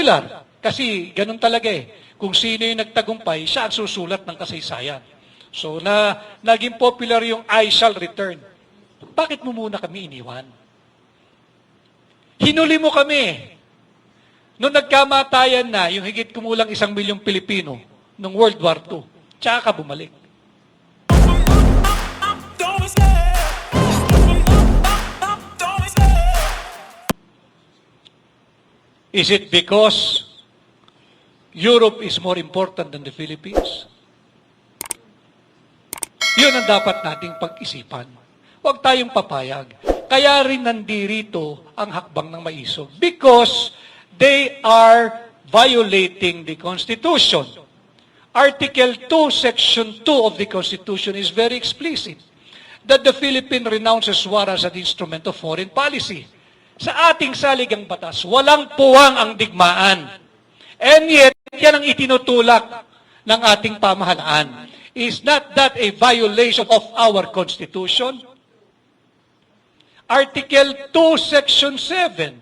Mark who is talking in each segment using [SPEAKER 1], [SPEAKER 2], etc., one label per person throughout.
[SPEAKER 1] popular. Kasi ganun talaga eh. Kung sino yung nagtagumpay, siya ang susulat ng kasaysayan. So na naging popular yung I shall return. Bakit mo muna kami iniwan? Hinuli mo kami. Noong nagkamatayan na, yung higit kumulang isang milyong Pilipino, noong World War II, tsaka ka bumalik. Is it because Europe is more important than the Philippines? Yun ang dapat nating pag-isipan. Huwag tayong papayag. Kaya rin nandirito ang hakbang ng maisog. Because they are violating the Constitution. Article 2, Section 2 of the Constitution is very explicit that the Philippine renounces war as an instrument of foreign policy. Sa ating saligang batas, walang puwang ang digmaan. And yet, yan ang itinutulak ng ating pamahalaan. Is not that a violation of our Constitution? Article 2, Section 7,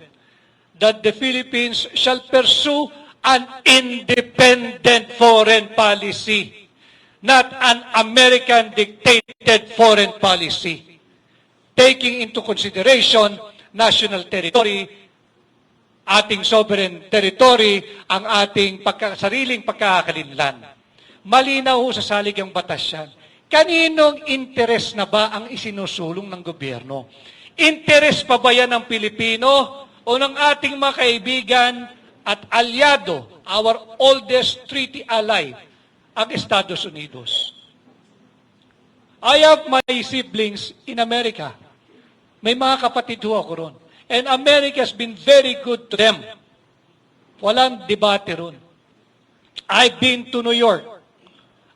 [SPEAKER 1] that the Philippines shall pursue an independent foreign policy, not an American-dictated foreign policy, taking into consideration national territory, ating sovereign territory, ang ating pagka, sariling pagkakalinlan. Malinaw ho sa saligang batas yan. Kaninong interes na ba ang isinusulong ng gobyerno? Interes pa ba yan ng Pilipino o ng ating mga kaibigan at alyado, our oldest treaty ally, ang Estados Unidos? I have my siblings in America. May mga kapatid ho ako ron. And America has been very good to them. Walang debate ron. I've been to New York.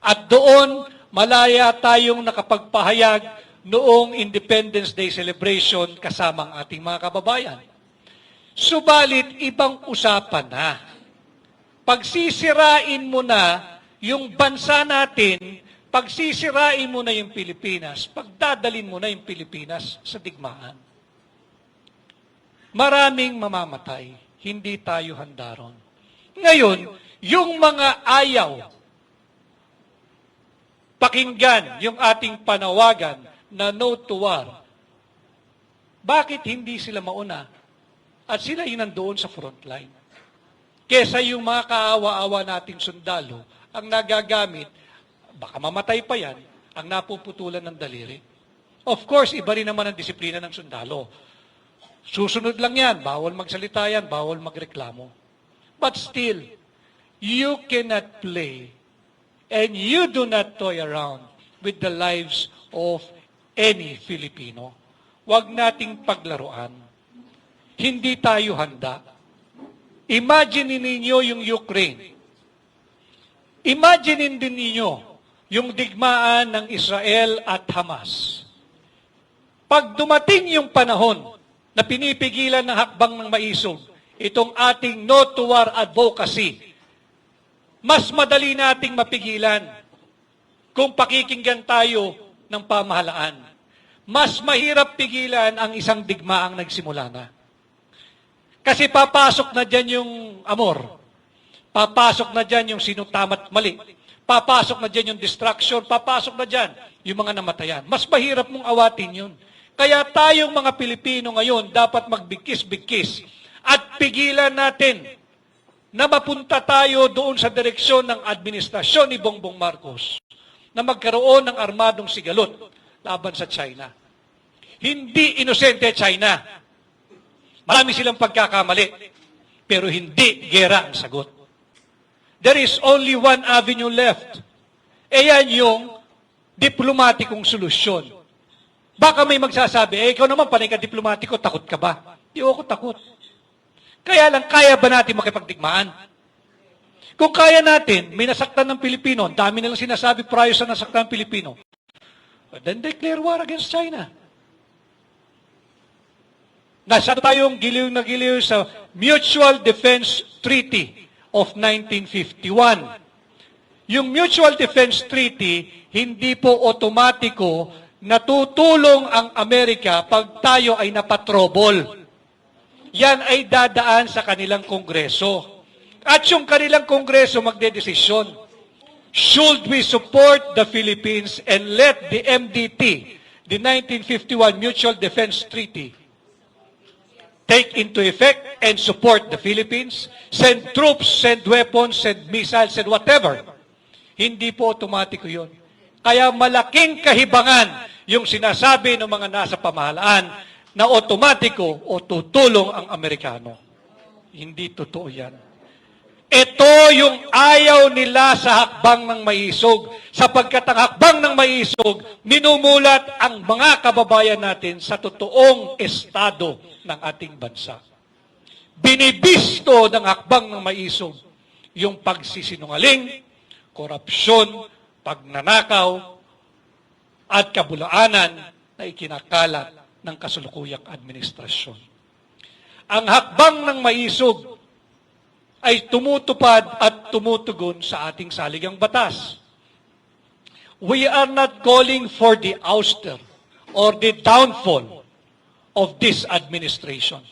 [SPEAKER 1] At doon, malaya tayong nakapagpahayag noong Independence Day celebration kasama ang ating mga kababayan. Subalit, ibang usapan na. Pagsisirain mo na yung bansa natin, pagsisirain mo na yung Pilipinas, pagdadalin mo na yung Pilipinas sa digmaan. Maraming mamamatay, hindi tayo handa ron. Ngayon, yung mga ayaw, pakinggan yung ating panawagan na no to war, bakit hindi sila mauna? At sila yung nandoon sa front line. Kesa yung mga kaawa-awa nating sundalo, ang nagagamit, baka mamatay pa yan, ang napuputulan ng daliri. Of course, iba rin naman ang disiplina ng sundalo. Susunod lang yan, bawal magsalita yan, bawal magreklamo. But still, you cannot play and you do not toy around with the lives of any Filipino. Huwag nating paglaruan. Hindi tayo handa. Imagine ninyo yung Ukraine. Imagine din ninyo yung digmaan ng Israel at Hamas. Pag dumating yung panahon na pinipigilan ng hakbang ng maisog, itong ating no to war advocacy, mas madali nating mapigilan kung pakikinggan tayo ng pamahalaan. Mas mahirap pigilan ang isang digmaang nagsimula na. Kasi papasok na dyan yung amor. Papasok na dyan yung sino tama't mali. Papasok na dyan yung distraction. Papasok na dyan yung mga namatayan. Mas mahirap mong awatin yun. Kaya tayong mga Pilipino ngayon dapat magbigkis-bigkis at pigilan natin na mapunta tayo doon sa direksyon ng administrasyon ni Bongbong Marcos na magkaroon ng armadong sigalot laban sa China. Hindi inosente China. Marami silang pagkakamali, pero hindi gera ang sagot. There is only one avenue left. E yung diplomatikong solusyon. Baka may magsasabi, eh, ikaw naman, panay diplomatiko, takot ka ba? Di ako takot. Kaya lang, kaya ba natin makipagdigmaan? Kung kaya natin, may nasaktan ng Pilipino, ang dami nilang sinasabi prior sa nasaktan ng Pilipino, then declare war against China. Nasa tayong giliw na giliw sa Mutual Defense Treaty of 1951. Yung Mutual Defense Treaty, hindi po otomatiko natutulong ang Amerika pag tayo ay napatrobol. Yan ay dadaan sa kanilang kongreso. at yung kanilang kongreso magdedesisyon. Should we support the Philippines and let the MDT, the 1951 Mutual Defense Treaty, take into effect and support the Philippines, send troops, send weapons, send missiles, and whatever. Hindi po otomatiko yun. Kaya malaking kahibangan yung sinasabi ng mga nasa pamahalaan na otomatiko o tutulong ang Amerikano. Hindi totoo yan. Ito yung ayaw nila sa hakbang ng maisog. Sapagkat ang hakbang ng maisog, minumulat ang mga kababayan natin sa totoong estado ng ating bansa. Binibisto ng hakbang ng maisog yung pagsisinungaling, korupsyon, pagnanakaw, at kabulaanan na ikinakalat ng kasulukuyang administrasyon. Ang hakbang ng maisog ay tumutupad at tumutugon sa ating saligang batas. We are not calling for the ouster or the downfall of this administration,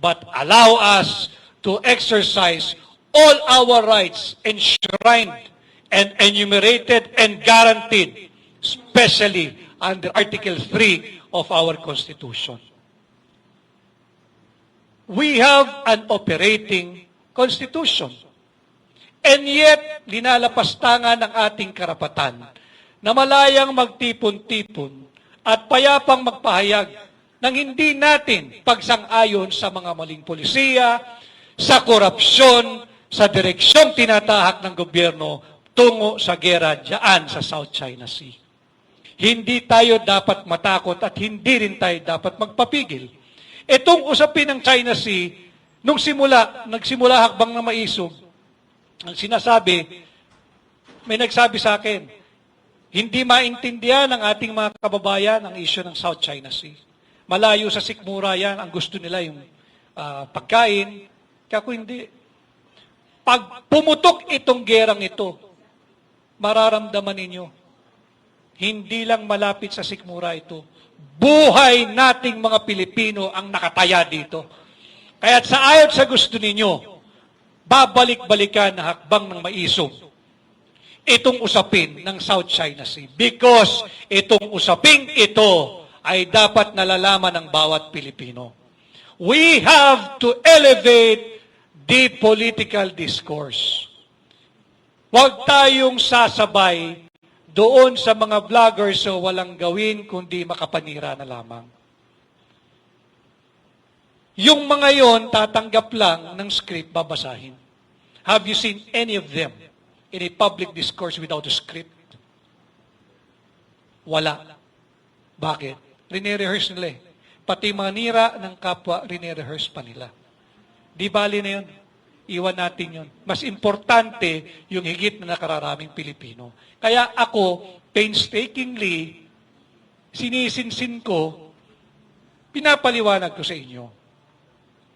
[SPEAKER 1] but allow us to exercise all our rights enshrined and enumerated and guaranteed, especially under Article 3 of our Constitution. We have an operating constitution. And yet, linalapastangan ng ating karapatan na malayang magtipon-tipon at payapang magpahayag ng hindi natin pagsang-ayon sa mga maling polisiya, sa korupsyon, sa direksyong tinatahak ng gobyerno tungo sa gera dyan sa South China Sea. Hindi tayo dapat matakot at hindi rin tayo dapat magpapigil. Itong usapin ng China Sea, nung simula, nagsimula hakbang na maisog, ang sinasabi, may nagsabi sa akin, hindi maintindihan ng ating mga kababayan ang issue ng South China Sea. Malayo sa sikmura yan, ang gusto nila yung ah, pagkain. Kaya kung hindi, pag pumutok itong gerang ito, mararamdaman ninyo, hindi lang malapit sa sikmura ito, buhay nating mga Pilipino ang nakataya dito. Kaya sa ayon sa gusto ninyo, babalik-balikan na hakbang ng maisog itong usapin ng South China Sea. Because itong usaping ito ay dapat nalalaman ng bawat Pilipino. We have to elevate the political discourse. Huwag tayong sasabay doon sa mga vloggers so walang gawin kundi makapanira na lamang. Yung mga yon tatanggap lang ng script babasahin. Have you seen any of them in a public discourse without a script? Wala. Bakit? Rine-rehearse nila eh. Pati manira ng kapwa, rine-rehearse pa nila. Di bali na yun. Iwan natin yun. Mas importante yung higit na nakararaming Pilipino. Kaya ako, painstakingly, sinisinsin ko, pinapaliwanag ko sa inyo.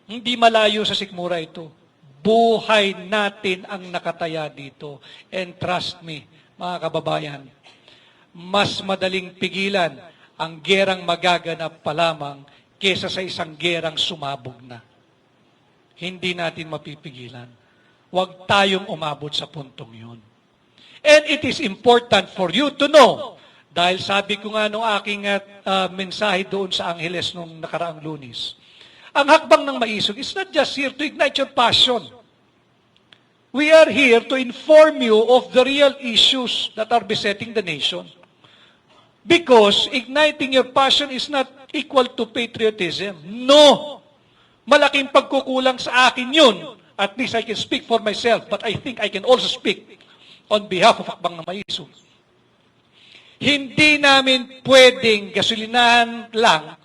[SPEAKER 1] Hindi malayo sa sikmura ito. Buhay natin ang nakataya dito. And trust me, mga kababayan, mas madaling pigilan ang gerang magaganap pa lamang kesa sa isang gerang sumabog na. Hindi natin mapipigilan. Huwag tayong umabot sa puntong yun. And it is important for you to know, dahil sabi ko nga nung aking uh, mensahe doon sa Angeles nung nakaraang lunis, ang hakbang ng maisog is not just here to ignite your passion. We are here to inform you of the real issues that are besetting the nation. Because igniting your passion is not equal to patriotism. No! Malaking pagkukulang sa akin yun. At least I can speak for myself, but I think I can also speak on behalf of Akbang na Maisog. Hindi namin pwedeng gasolinahan lang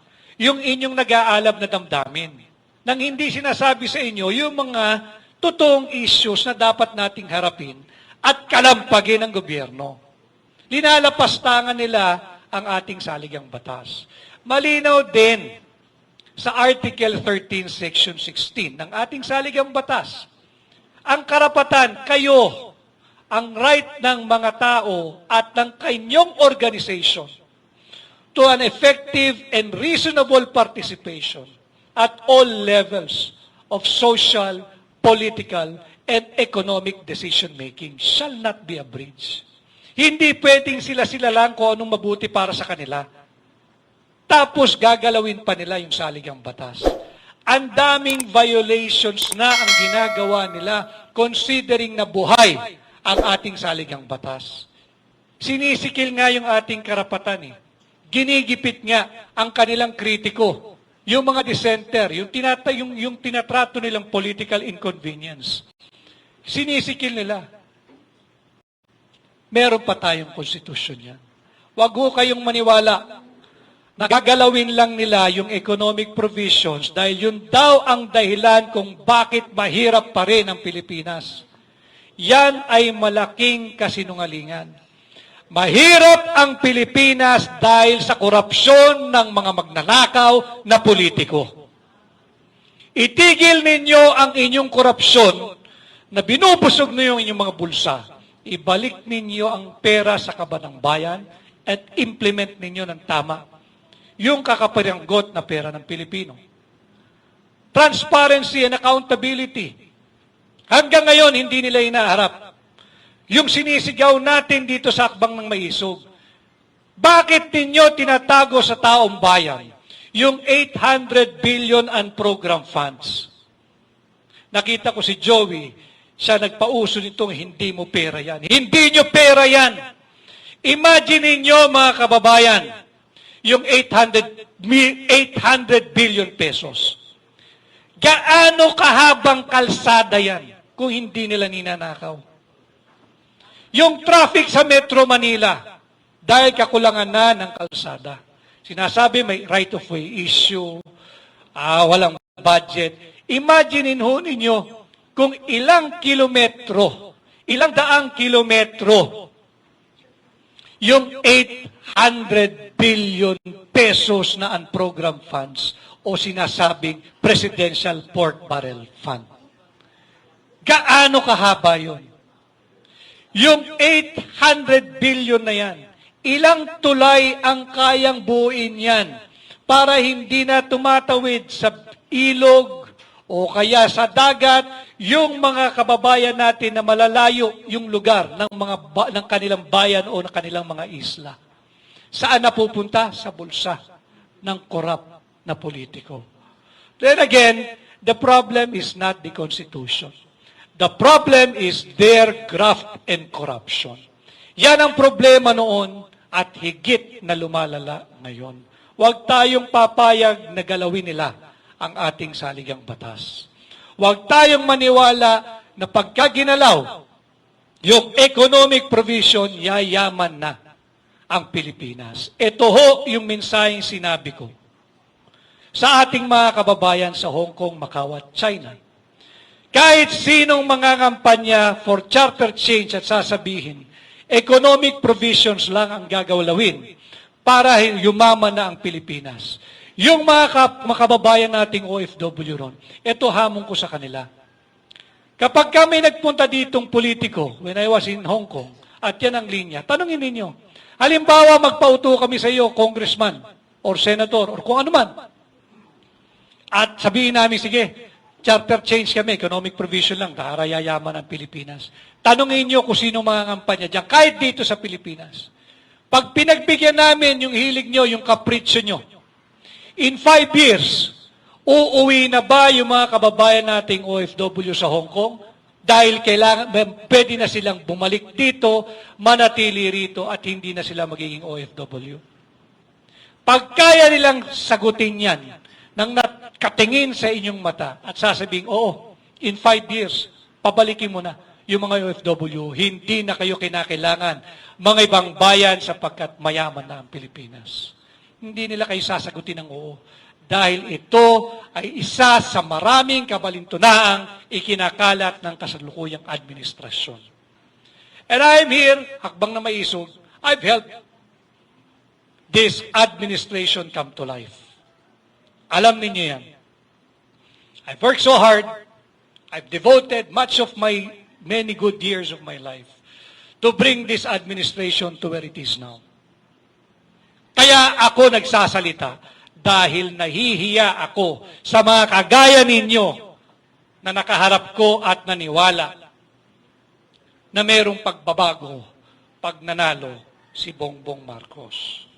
[SPEAKER 1] yung inyong nag-aalab na damdamin. Nang hindi sinasabi sa inyo yung mga totoong issues na dapat nating harapin at kalampagin ng gobyerno. Linalapastangan nila ang ating saligang batas. Malinaw din sa Article 13, Section 16 ng ating saligang batas. Ang karapatan, kayo, ang right ng mga tao at ng kanyang organization to an effective and reasonable participation at all levels of social, political, and economic decision-making shall not be abridged. Hindi pwedeng sila-sila lang kung anong mabuti para sa kanila. Tapos gagalawin pa nila yung saligang batas. Ang daming violations na ang ginagawa nila considering na buhay ang ating saligang batas. Sinisikil nga yung ating karapatan eh. Ginigipit nga ang kanilang kritiko. Yung mga dissenter, yung, tinata, yung, yung tinatrato nilang political inconvenience. Sinisikil nila. Meron pa tayong konstitusyon yan. Huwag ho kayong maniwala. Nagagalawin lang nila yung economic provisions dahil yun daw ang dahilan kung bakit mahirap pa rin ang Pilipinas. Yan ay malaking kasinungalingan. Mahirap ang Pilipinas dahil sa korupsyon ng mga magnanakaw na politiko. Itigil ninyo ang inyong korupsyon na binubusog niyo yung inyong mga bulsa. Ibalik ninyo ang pera sa kabanang bayan at implement ninyo ng tama yung kakaparanggot na pera ng Pilipino. Transparency and accountability. Hanggang ngayon, hindi nila inaharap. Yung sinisigaw natin dito sa akbang ng maisog. Bakit ninyo tinatago sa taong bayan yung 800 billion unprogrammed funds? Nakita ko si Joey, siya nagpauso nitong hindi mo pera yan. Hindi nyo pera yan. Imagine ninyo mga kababayan, yung 800, mi- 800 billion pesos. Gaano kahabang kalsada yan kung hindi nila ninanakaw? Yung traffic sa Metro Manila, dahil kakulangan na ng kalsada. Sinasabi may right-of-way issue, ah, walang budget. Imaginein ho ninyo kung ilang kilometro, ilang daang kilometro yung 800 billion pesos na unprogrammed funds o sinasabing Presidential Port Barrel Fund. Gaano kahaba yun? Yung 800 billion na yan, ilang tulay ang kayang buuin yan para hindi na tumatawid sa ilog o kaya sa dagat yung mga kababayan natin na malalayo yung lugar ng mga ba- ng kanilang bayan o ng kanilang mga isla. Saan napupunta? Sa bulsa ng korap na politiko. Then again, the problem is not the Constitution. The problem is their graft and corruption. Yan ang problema noon at higit na lumalala ngayon. Huwag tayong papayag na galawin nila ang ating saligang batas. Huwag tayong maniwala na pagka ginalaw yung economic provision, yayaman na ang Pilipinas. Ito ho yung mensaheng sinabi ko sa ating mga kababayan sa Hong Kong, Macau at China. Kahit sinong mga kampanya for charter change at sasabihin, economic provisions lang ang gagawlawin para yumaman na ang Pilipinas. Yung mga, kap- mga kababayan nating OFW ron, ito hamon ko sa kanila. Kapag kami nagpunta ditong politiko, when I was in Hong Kong, at yan ang linya, tanongin ninyo, halimbawa magpauto kami sa iyo, congressman, or senator, or kung ano man, at sabihin namin, sige, charter change kami, economic provision lang, para yayaman ang Pilipinas. Tanungin niyo kung sino mga kampanya dyan, kahit dito sa Pilipinas. Pag pinagbigyan namin yung hilig nyo, yung kapritsyo nyo, in five years, uuwi na ba yung mga kababayan nating OFW sa Hong Kong? Dahil kailangan, pwede na silang bumalik dito, manatili rito, at hindi na sila magiging OFW. Pag kaya nilang sagutin yan, nang nakatingin sa inyong mata at sasabihin, oo, in five years, pabalikin mo na yung mga OFW, hindi na kayo kinakailangan mga ibang bayan sapagkat mayaman na ang Pilipinas. Hindi nila kayo sasagutin ng oo. Dahil ito ay isa sa maraming kabalintunaang ikinakalat ng kasalukuyang administrasyon. And I'm here, hakbang na maisog, I've helped this administration come to life. Alam ninyo yan. I've worked so hard. I've devoted much of my many good years of my life to bring this administration to where it is now. Kaya ako nagsasalita dahil nahihiya ako sa mga kagaya ninyo na nakaharap ko at naniwala na mayroong pagbabago pag nanalo si Bongbong Marcos.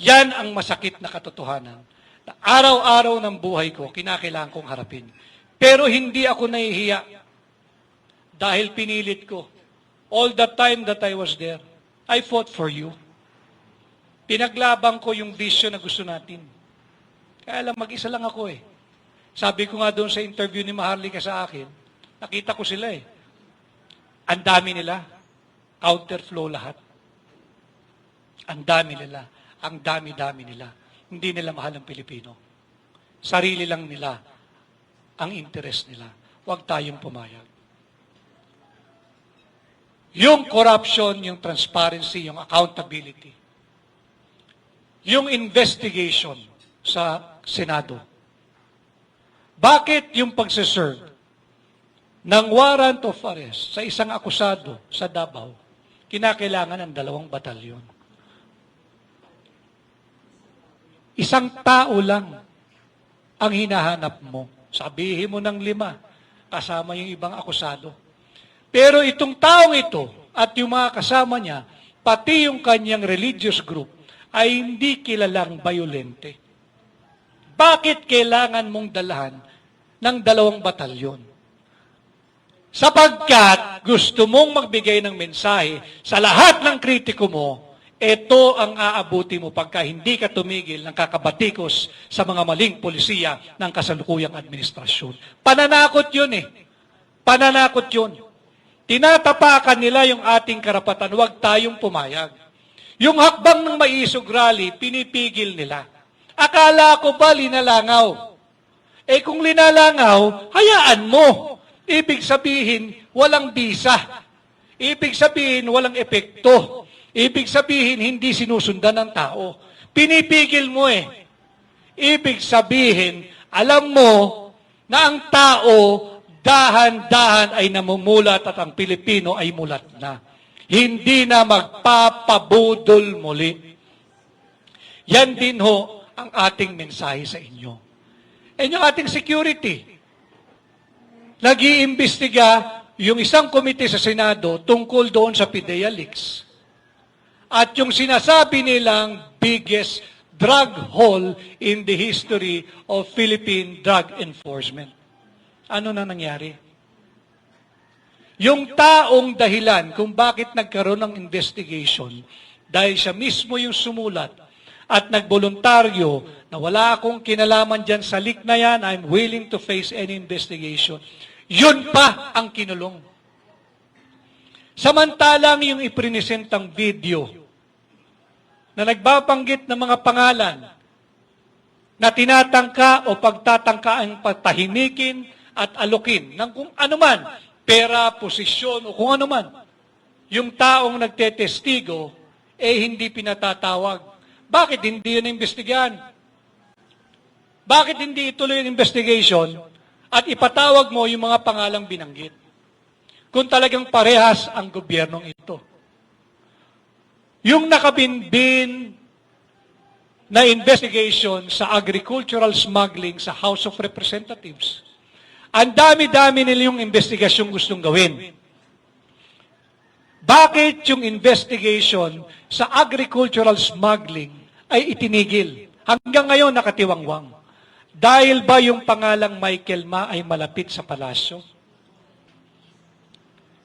[SPEAKER 1] Yan ang masakit na katotohanan. Na araw-araw ng buhay ko, kinakailangan kong harapin. Pero hindi ako nahihiya dahil pinilit ko. All the time that I was there, I fought for you. Pinaglabang ko yung vision na gusto natin. Kaya lang, mag-isa lang ako eh. Sabi ko nga doon sa interview ni Maharlika sa akin, nakita ko sila eh. Ang dami nila. Counterflow lahat. Ang dami nila. Ang dami-dami nila. Hindi nila mahal ang Pilipino. Sarili lang nila ang interest nila. Huwag tayong pumayag. Yung corruption, yung transparency, yung accountability, yung investigation sa Senado. Bakit yung pagsiserve ng warrant of arrest sa isang akusado sa Davao, kinakailangan ng dalawang batalyon? Isang tao lang ang hinahanap mo. Sabihin mo ng lima, kasama yung ibang akusado. Pero itong taong ito at yung mga kasama niya, pati yung kanyang religious group, ay hindi kilalang violente. Bakit kailangan mong dalahan ng dalawang batalyon? Sapagkat gusto mong magbigay ng mensahe sa lahat ng kritiko mo, ito ang aabuti mo pagka hindi ka tumigil ng kakabatikos sa mga maling polisiya ng kasalukuyang administrasyon. Pananakot yun eh. Pananakot yun. Tinatapakan nila yung ating karapatan, huwag tayong pumayag. Yung hakbang ng maisog rally, pinipigil nila. Akala ko ba linalangaw? Eh kung linalangaw, hayaan mo. Ibig sabihin, walang bisa. Ibig sabihin, walang epekto. Ibig sabihin, hindi sinusundan ng tao. Pinipigil mo eh. Ibig sabihin, alam mo na ang tao dahan-dahan ay namumulat at ang Pilipino ay mulat na. Hindi na magpapabudol muli. Yan din ho ang ating mensahe sa inyo. And yung ating security, nag-iimbestiga yung isang komite sa Senado tungkol doon sa PIDEA leaks. At yung sinasabi nilang biggest drug haul in the history of Philippine drug enforcement. Ano na nangyari? Yung taong dahilan kung bakit nagkaroon ng investigation, dahil siya mismo yung sumulat at nagboluntaryo na wala akong kinalaman dyan sa leak na yan, I'm willing to face any investigation. Yun pa ang kinulong. Samantalang yung iprinisentang video na nagbabanggit ng mga pangalan na tinatangka o pagtatangka ang patahimikin at alukin ng kung anuman, pera, posisyon o kung anuman. Yung taong nagtetestigo, eh hindi pinatatawag. Bakit hindi yun imbestigahan? Bakit hindi ituloy ang investigation at ipatawag mo yung mga pangalang binanggit? Kung talagang parehas ang gobyernong ito. Yung nakabinbin na investigation sa agricultural smuggling sa House of Representatives. Ang dami-dami nila yung investigasyon gustong gawin. Bakit yung investigation sa agricultural smuggling ay itinigil? Hanggang ngayon nakatiwangwang. Dahil ba yung pangalang Michael Ma ay malapit sa palasyo?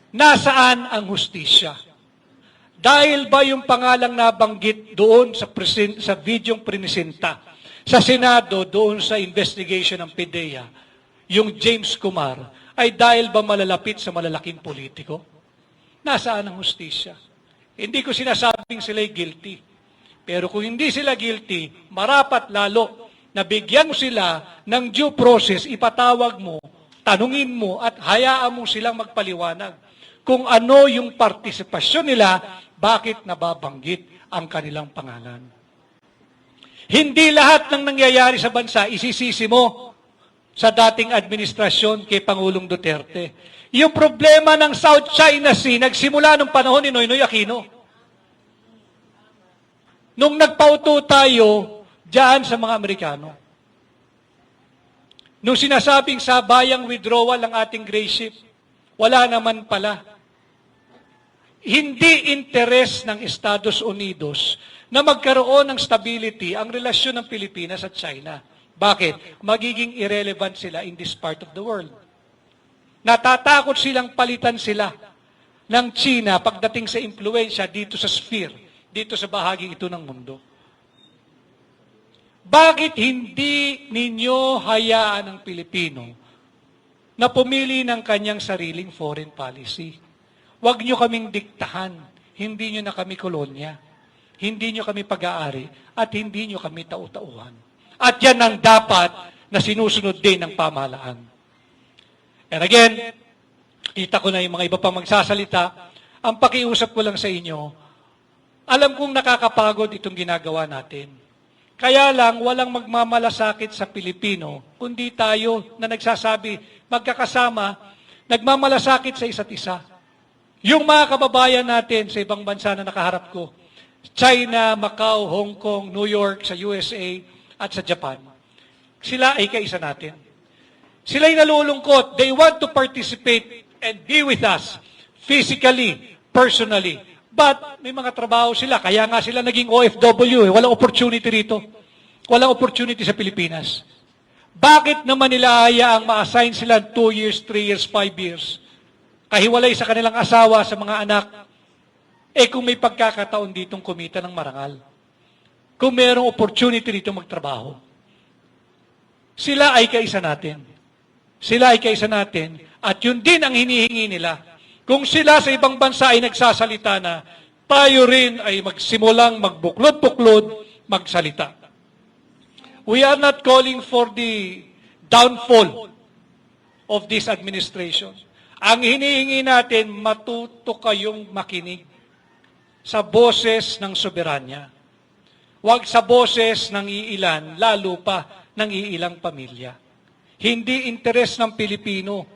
[SPEAKER 1] Nasaan ang hustisya? Dahil ba yung pangalang nabanggit doon sa, presen- sa videong prinisenta sa Senado doon sa investigation ng PIDEA, yung James Kumar, ay dahil ba malalapit sa malalaking politiko? Nasaan ang hustisya? Hindi ko sinasabing sila'y guilty. Pero kung hindi sila guilty, marapat lalo na bigyan sila ng due process, ipatawag mo, tanungin mo at hayaan mo silang magpaliwanag kung ano yung partisipasyon nila, bakit nababanggit ang kanilang pangalan. Hindi lahat ng nangyayari sa bansa isisisi mo sa dating administrasyon kay Pangulong Duterte. Yung problema ng South China Sea nagsimula nung panahon ni Noynoy Aquino. Nung nagpauto tayo diyan sa mga Amerikano. Nung sinasabing sa bayang withdrawal ang ating gray ship, wala naman pala. Hindi interes ng Estados Unidos na magkaroon ng stability ang relasyon ng Pilipinas at China. Bakit? Magiging irrelevant sila in this part of the world. Natatakot silang palitan sila ng China pagdating sa impluensya dito sa sphere, dito sa bahagi ito ng mundo. Bakit hindi ninyo hayaan ang Pilipino na pumili ng kanyang sariling foreign policy? Huwag nyo kaming diktahan. Hindi nyo na kami kolonya. Hindi nyo kami pag-aari at hindi nyo kami tau-tauhan. At yan ang dapat na sinusunod din ng pamahalaan. And again, kita ko na yung mga iba pang magsasalita. Ang pakiusap ko lang sa inyo, alam kong nakakapagod itong ginagawa natin. Kaya lang, walang magmamalasakit sa Pilipino, kundi tayo na nagsasabi, magkakasama, nagmamalasakit sa isa't isa. Yung mga kababayan natin sa ibang bansa na nakaharap ko, China, Macau, Hong Kong, New York, sa USA, at sa Japan, sila ay kaisa natin. Sila'y nalulungkot. They want to participate and be with us physically, personally. But may mga trabaho sila. Kaya nga sila naging OFW. Eh. Walang opportunity rito. Walang opportunity sa Pilipinas. Bakit naman nila hayaang ma-assign sila 2 years, 3 years, 5 years? Kahiwalay sa kanilang asawa, sa mga anak. Eh kung may pagkakataon ditong kumita ng marangal. Kung mayroong opportunity dito magtrabaho. Sila ay kaisa natin. Sila ay kaisa natin. At yun din ang hinihingi nila. Kung sila sa ibang bansa ay nagsasalita na, tayo rin ay magsimulang magbuklod-buklod, magsalita. We are not calling for the downfall of this administration. Ang hinihingi natin, matuto kayong makinig sa boses ng soberanya. Huwag sa boses ng iilan, lalo pa ng iilang pamilya. Hindi interes ng Pilipino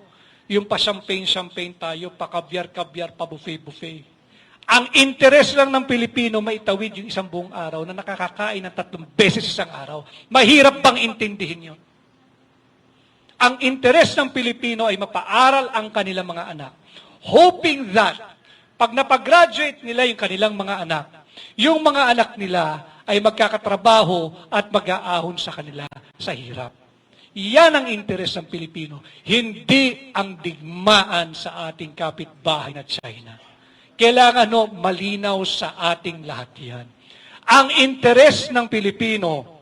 [SPEAKER 1] yung pa-champagne-champagne tayo, pa-kabyar-kabyar, pa-buffet-buffet. Ang interes lang ng Pilipino, maitawid yung isang buong araw na nakakakain ng tatlong beses isang araw. Mahirap bang intindihin yun? Ang interes ng Pilipino ay mapaaral ang kanilang mga anak. Hoping that, pag napag-graduate nila yung kanilang mga anak, yung mga anak nila ay magkakatrabaho at mag-aahon sa kanila sa hirap. Yan ang interes ng Pilipino, hindi ang digmaan sa ating kapitbahay na China. Kailangan no, malinaw sa ating lahat yan. Ang interes ng Pilipino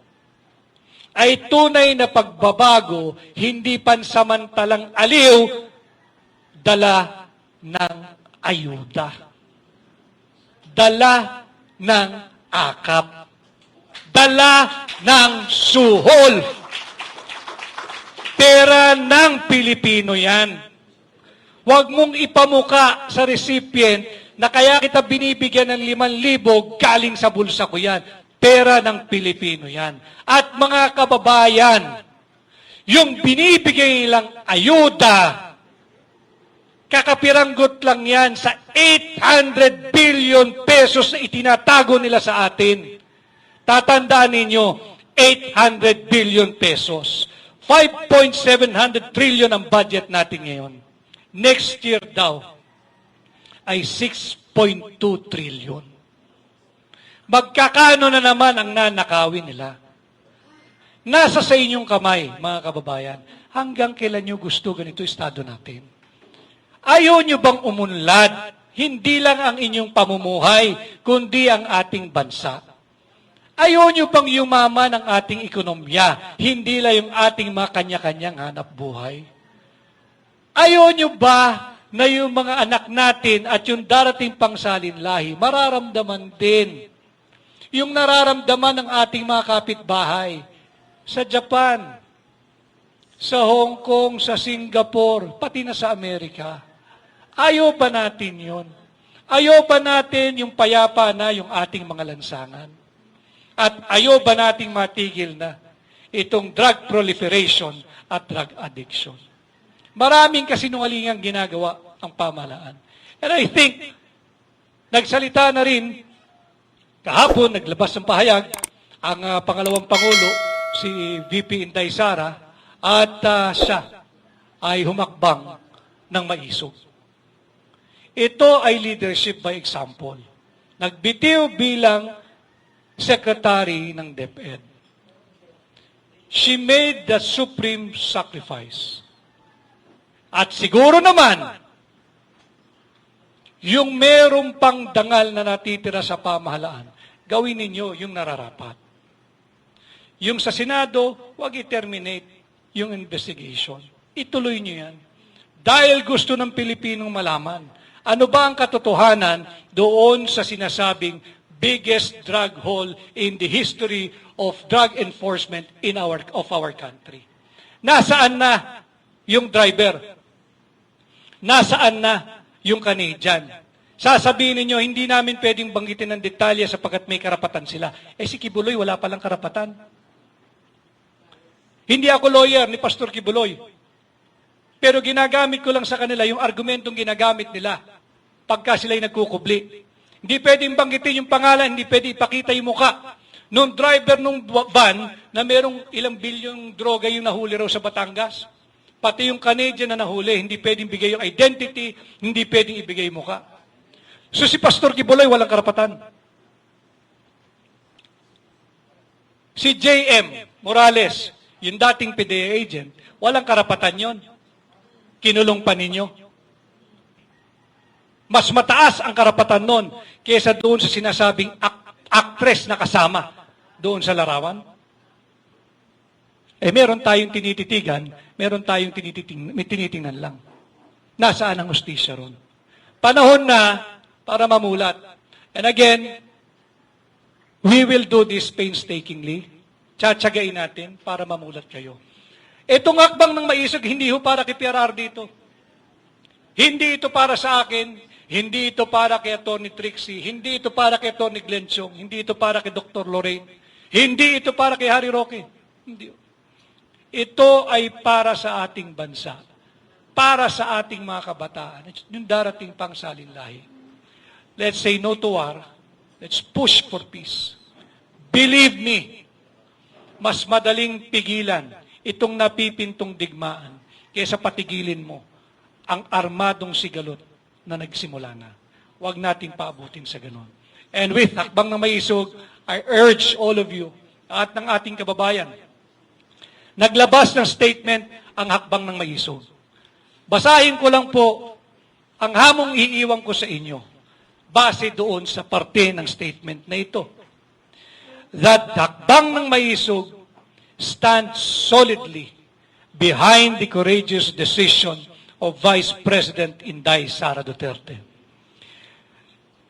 [SPEAKER 1] ay tunay na pagbabago, hindi pansamantalang aliw, dala ng ayuda. Dala ng akap. Dala ng suhol. Pera ng Pilipino yan. Huwag mong ipamuka sa recipient na kaya kita binibigyan ng 5,000 galing sa bulsa ko yan. Pera ng Pilipino yan. At mga kababayan, yung binibigay nilang ayuda, kakapiranggot lang yan sa 800 billion pesos na itinatago nila sa atin. Tatandaan ninyo, 800 billion pesos. 5.700 trillion ang budget natin ngayon. Next year daw ay 6.2 trillion. Magkakano na naman ang nanakawin nila? Nasa sa inyong kamay, mga kababayan, hanggang kailan nyo gusto ganito estado natin? Ayaw nyo bang umunlad? Hindi lang ang inyong pamumuhay, kundi ang ating bansa. Ayaw nyo bang yumaman ang ating ekonomiya, hindi lang yung ating mga kanya-kanyang hanap buhay? Ayaw nyo ba na yung mga anak natin at yung darating pang salinlahi, mararamdaman din yung nararamdaman ng ating mga kapitbahay sa Japan, sa Hong Kong, sa Singapore, pati na sa Amerika. Ayaw ba natin yun? Ayaw ba natin yung payapa na yung ating mga lansangan? At ayaw ba nating matigil na itong drug proliferation at drug addiction? Maraming kasinungalingang ginagawa ang pamahalaan. And I think, nagsalita na rin, kahapon, naglabas ng pahayag, ang ah, pangalawang Pangulo, si VP Inday Sara, At ah, siya ay humakbang ng maisog. Ito ay leadership by example. Nagbitiw bilang secretary ng DepEd. She made the supreme sacrifice. At siguro naman, yung merong pang dangal na natitira sa pamahalaan, gawin ninyo yung nararapat. Yung sa Senado, huwag i-terminate yung investigation. Ituloy nyo yan. Dahil gusto ng Pilipinong malaman, ano ba ang katotohanan doon sa sinasabing biggest drug haul in the history of drug enforcement in our of our country. Nasaan na yung driver? Nasaan na yung Canadian? Sasabihin ninyo, hindi namin pwedeng banggitin ng detalye sapagkat may karapatan sila. Eh si Kibuloy, wala palang karapatan. Hindi ako lawyer ni Pastor Kibuloy. Pero ginagamit ko lang sa kanila yung argumentong ginagamit nila pagka sila'y nagkukubli. Hindi pwedeng banggitin yung pangalan, hindi pwede ipakita yung muka. Nung driver nung van na merong ilang bilyong droga yung nahuli raw sa Batangas, pati yung Canadian na nahuli, hindi pwedeng bigay yung identity, hindi pwedeng ibigay muka. So si Pastor Kibuloy walang karapatan. Si J.M. Morales, yung dating PDEA agent, walang karapatan yon. Kinulong pa ninyo. Mas mataas ang karapatan nun kaysa doon sa sinasabing ak- actress na kasama doon sa larawan. Eh meron tayong tinititigan, meron tayong tiniting, may tinitingnan lang. Nasaan ang hustisya ron? Panahon na para mamulat. And again, we will do this painstakingly. Tsatsagain natin para mamulat kayo. Itong akbang ng maisog, hindi ho para kay PRR dito. Hindi ito para sa akin, hindi ito para kay Atty. Trixie, hindi ito para kay Atty. Glenn Chong, hindi ito para kay Dr. Lorraine, hindi ito para kay Harry Roque. Hindi. Ito ay para sa ating bansa, para sa ating mga kabataan, yung darating pang salinlahi. Let's say no to war, let's push for peace. Believe me, mas madaling pigilan itong napipintong digmaan kaysa patigilin mo ang armadong sigalot na nagsimula na. Huwag nating paabutin sa ganon. And with Hakbang na Maisog, I urge all of you at ng ating kababayan, naglabas ng statement ang Hakbang ng Maisog. Basahin ko lang po ang hamong iiwan ko sa inyo base doon sa parte ng statement na ito that hakbang ng maisog stands solidly behind the courageous decision of Vice President Inday Sara Duterte.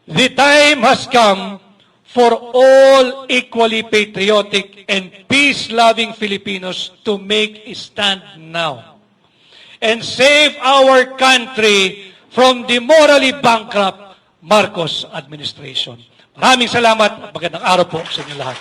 [SPEAKER 1] The time has come for all equally patriotic and peace-loving Filipinos to make a stand now and save our country from the morally bankrupt Marcos administration. Maraming salamat at magandang araw po sa inyo lahat.